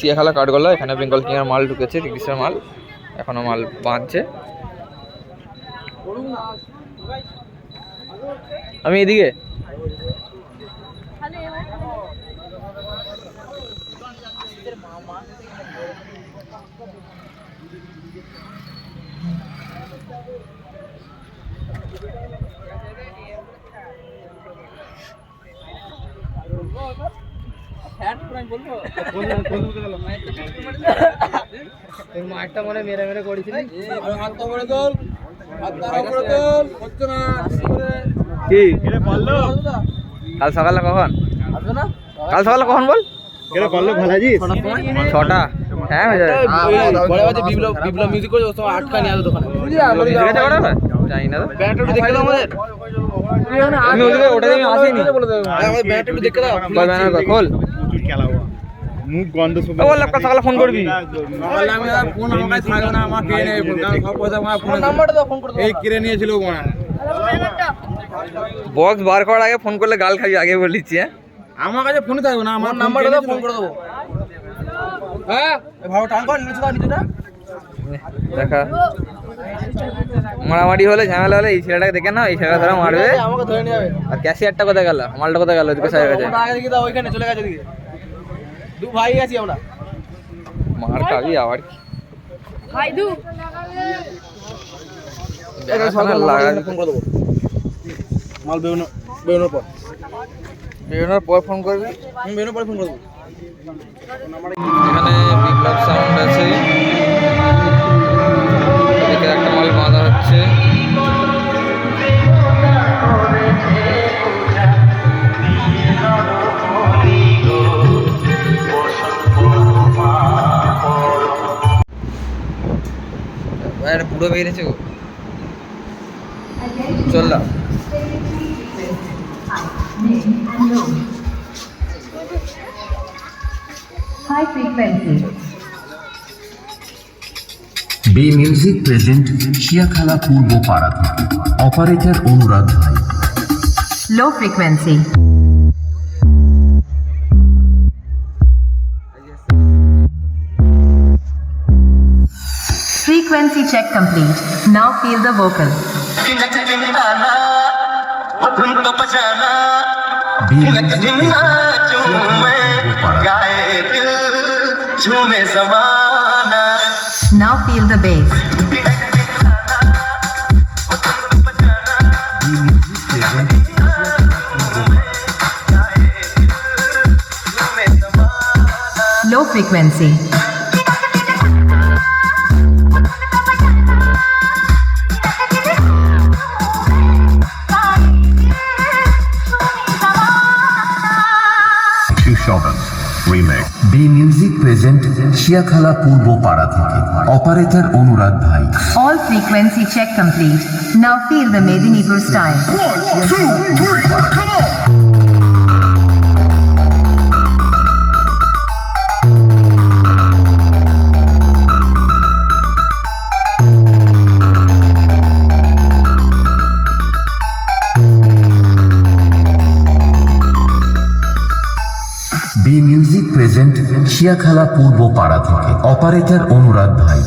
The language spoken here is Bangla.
সিয়াখালা কাঠগোলা এখানে বেঙ্গল কিংয়ের মাল ঢুকেছে রিক্সের মাল এখনও মাল বাঁধছে। আমি এদিকে। মাঠটা মনে মেরে মেরে করেছিলি কি কাল সকালে কখন কাল সকালে কখন বল ছটা হ্যাঁ হয়ে যাবে বিপ্লব বিপ্লব মিউজিক করে আটকা নিয়ে আসো দোকানে ঠিক আছে ওটা না? জানি না ব্যাটারি দেখে দাও আমাদের আমি ওটা আমি আসিনি আমাদের ব্যাটারি দেখে দাও খোল মুখ গন্ধ বললাম সকালে ফোন করবি? ফোন আমার কাছে না আমার সব পয়সা আমার ফোন নাম্বারটা ফোন করে এই কিনে নিয়েছিল বক্স বার করার আগে ফোন করলে গাল খাবি আগে বলিছি হ্যাঁ? আমার কাছে ফোনে থাকবে না আমার নাম্বারটা দাও ফোন করে দেবো। হ্যাঁ? ভালো টান কর নিচে দাও নিচেটা। দেখা। মারামারি হলে ঝামেলা হলে এই ছেলেটাকে দেখে না এই ছেলেটা ধরে মারবে। আমাকে ধরে নিয়ে যাবে। আর ক্যাশিয়ারটা কোথায় গেল? মালটা কোথায় গেল? ওইখানে চলে গেছে দিকে দু ভাই আছি আমরা। মার খাবি আবার কি? করে দেবো মাল বেরোনো বেরোনোর পর। বেরোনোর পর ফোন করবি? আমি বেরোনোর পর ফোন করে দেবো। এখানে বিপ্লব সাউন্ড আছে। এদিকে একটা মাল বাঁধা হচ্ছে। পুরো বেরিয়েছে গো চল না। High frequency, B music present Shiyakhala পূর্ব পাড়া অপারেটর ভাই low frequency, Frequency check complete. Now feel the vocal. Now feel the bass. Low frequency. Present পূর্ব পাড়া থেকে অপারেটর অনুরাগ ভাই all frequency check complete. Now feel the Medinipur style. B music present Shiyakhala পূর্ব পাড়া থেকে। অপারেটর অনুরাগ ভাই।